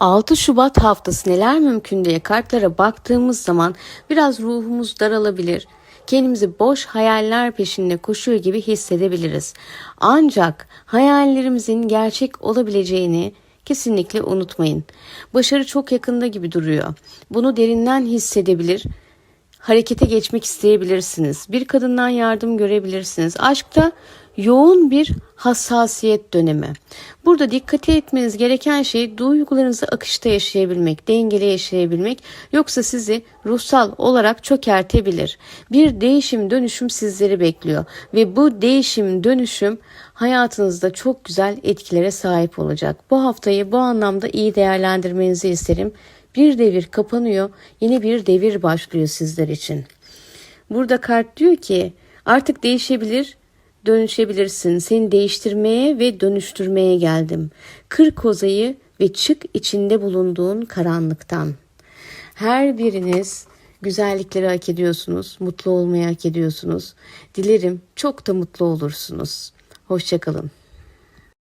6 Şubat haftası neler mümkün diye kartlara baktığımız zaman biraz ruhumuz daralabilir. Kendimizi boş hayaller peşinde koşuyor gibi hissedebiliriz. Ancak hayallerimizin gerçek olabileceğini kesinlikle unutmayın. Başarı çok yakında gibi duruyor. Bunu derinden hissedebilir, harekete geçmek isteyebilirsiniz. Bir kadından yardım görebilirsiniz. Aşkta yoğun bir hassasiyet dönemi. Burada dikkat etmeniz gereken şey duygularınızı akışta yaşayabilmek, dengeli yaşayabilmek yoksa sizi ruhsal olarak çökertebilir. Bir değişim dönüşüm sizleri bekliyor ve bu değişim dönüşüm hayatınızda çok güzel etkilere sahip olacak. Bu haftayı bu anlamda iyi değerlendirmenizi isterim. Bir devir kapanıyor, yeni bir devir başlıyor sizler için. Burada kart diyor ki artık değişebilir, dönüşebilirsin. Seni değiştirmeye ve dönüştürmeye geldim. Kır kozayı ve çık içinde bulunduğun karanlıktan. Her biriniz güzellikleri hak ediyorsunuz, mutlu olmayı hak ediyorsunuz. Dilerim çok da mutlu olursunuz. Hoşçakalın.